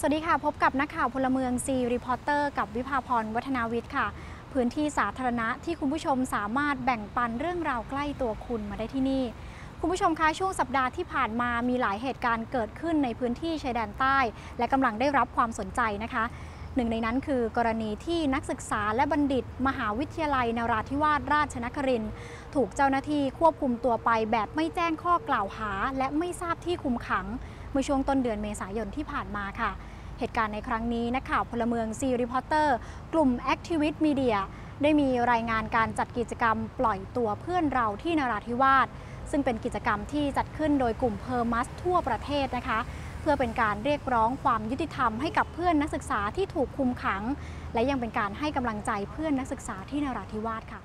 สวัสดีค่ะ พบกับนักข่าวพลเมืองซีรีพอร์เตอร์กับวิภาพรวัฒนาวิทย์ค่ะ พื้นที่สาธารณะที่คุณผู้ชมสามารถแบ่งปันเรื่องราวใกล้ตัวคุณมาได้ที่นี่ คุณผู้ชมคะช่วงสัปดาห์ที่ผ่านมามีหลายเหตุการณ์เกิดขึ้นในพื้นที่ชายแดนใต้ และกำลังได้รับความสนใจนะคะหนึ่งในนั้นคือกรณีที่นักศึกษาและบัณฑิต มหาวิทยาลัยนราธิวาสราชนครินทร์ถูกเจ้าหน้าที่ควบคุมตัวไปแบบไม่แจ้งข้อกล่าวหา และไม่ทราบที่คุมขัง มื่อช่วงต้นเดือนเมษายนที่ผ่านมาค่ะ เหตุการณ์ในครั้งนี้นักข่าวพลเมืองซีรีพอร์เตอร์ กลุ่ม Activist Media ได้มีรายงานการจัดกิจกรรมปล่อยตัวเพื่อนเราที่นราธิวาสซึ่งเป็นกิจกรรมที่จัดขึ้นโดยกลุ่มเพอร์มัสทั่วประเทศนะคะ เพื่อเป็นการเรียกร้องความยุติธรรมให้กับเพื่อนนักศึกษาที่ถูกคุมขัง และยังเป็นการให้กำลังใจเพื่อนนักศึกษาที่นราธิวาสค่ะ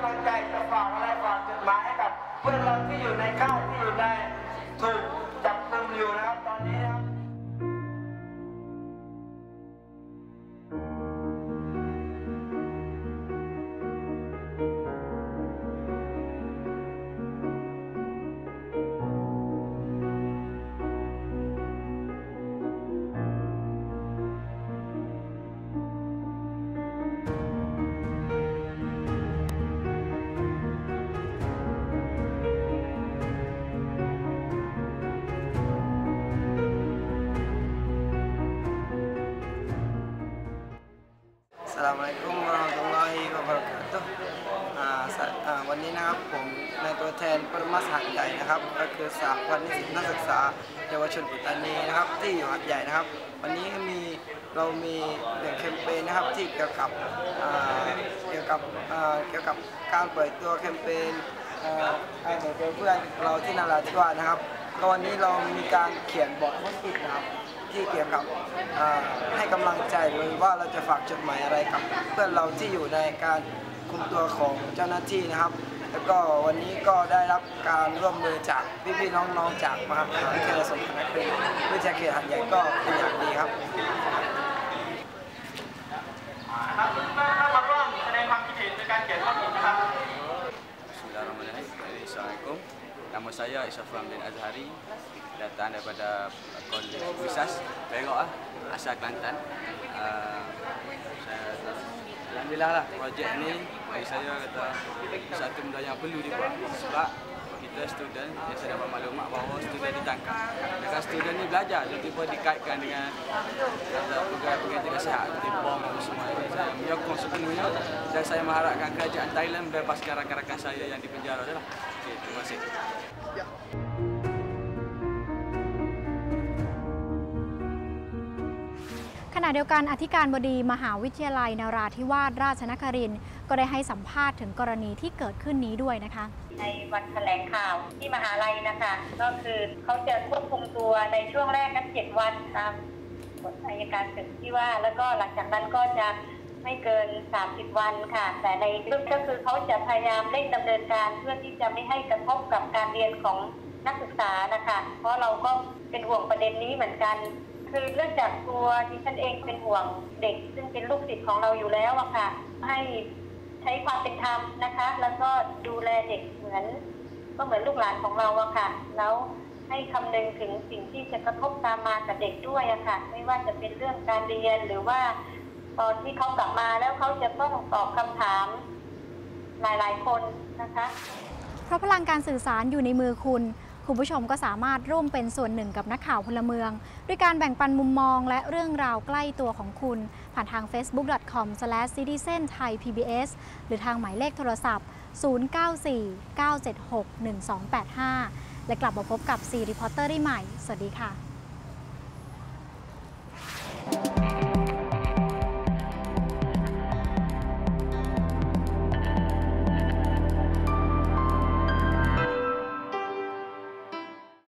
ำลังใจจะฝากอะไรฝากจดหมายให้กับ เพื่อนเราที่อยู่ในค่ายที่อยู่ในถูก วันนี้นะครับผมในตัวแทนปรมาสหัดใหญ่นะครับ ก็คือสาพันนิสิตนักศึกษาเยาวชนอุตตานีนะครับ ที่อยู่หัดใหญ่นะครับ วันนี้มีเรามีเรื่งแคมเปญนะครับที่เกี่ยวกับเกี่ยวกับเกี่ยวกับการเปิดตัวแคมเปญอ่าไอ้เด็กเพื่อนเราที่นาราธิวาสนะครับก็วันนี้เรามีการเขียนบทโพสต์อิทนะครับที่เกี่ยวกับให้กำลังใจหรือว่าเราจะฝากจดหมายอะไรกับเพื่อนเราที่อยู่ในการ คุมตัวของเจ้าหน้าที่นะครับ แล้วก็วันนี้ก็ได้รับการร่วมมือจากพี่ๆน้องๆจากมหาวิทยาลัยสงขลาครินทร์วิทยาเขตหัดใหญ่ก็เป็นอย่างดีครับครับมาร่วมแสดงความคิดเห็นในการเขียนข้อผิดนะครับ Bismillahirrahmanirrahim. Assalamualaikum. Nama saya Isyaf Ramdan Azhari. Datang daripada Kolej Wisas, Perak lah, asal Kelantan. Uh, saya Alhamdulillah lah projek ni bagi saya kata satu benda yang perlu dibuat sebab kita student yang saya dapat maklumat bahawa student ditangkap. Dekat student ni belajar tiba-tiba dikaitkan dengan kata pegawai-pegawai seperti bom dan semua ini. Saya menyokong sepenuhnya dan saya mengharapkan kerajaan Thailand bebaskan rakan-rakan saya yang di penjara tu lah. Okay, terima kasih. ขะเดียวกันอธิการบดีมหาวิทยาลัยนราธิวาสราชนครินทร์ก็ได้ให้สัมภาษณ์ถึงกรณีที่เกิดขึ้นนี้ด้วยนะคะ ในวันแถลงข่าวที่มหาลัยนะคะ ก็คือเขาจะควบคุมตัวในช่วงแรกนั้นเจ็ดวันตามกฎอัยการศึกที่ว่า แล้วก็หลังจากนั้นก็จะไม่เกิน 30 วันค่ะ แต่ในเรื่องก็คือเขาจะพยายามเร่งดำเนินการเพื่อที่จะไม่ให้กระทบกับการเรียนของนักศึกษานะคะ เพราะเราก็เป็นห่วงประเด็นนี้เหมือนกัน คือเรื่องจากตัวดิฉันเองเป็นห่วงเด็ก ซึ่งเป็นลูกศิษย์ของเราอยู่แล้วอะค่ะ ให้ใช้ความเป็นธรรมนะคะ แล้วก็ดูแลเด็กเหมือน ก็เหมือนลูกหลานของเราอะค่ะ แล้วให้คำนึงถึงสิ่งที่จะกระทบตามมากับเด็กด้วยอะค่ะ ไม่ว่าจะเป็นเรื่องการเรียนหรือว่า ตอนที่เขากลับมาแล้วเขาจะต้องตอบคำถามหลายๆ คนนะคะ เพราะพลังการสื่อสารอยู่ในมือคุณ คุณผู้ชมก็สามารถร่วมเป็นส่วนหนึ่งกับนักข่าวพลเมือง ด้วยการแบ่งปันมุมมองและเรื่องราวใกล้ตัวของคุณ ผ่านทาง facebook.com/citizenthai.pbs หรือทางหมายเลขโทรศัพท์ 094 976 1285 และกลับมาพบกับซีรีพอร์เตอร์ได้ใหม่ สวัสดีค่ะ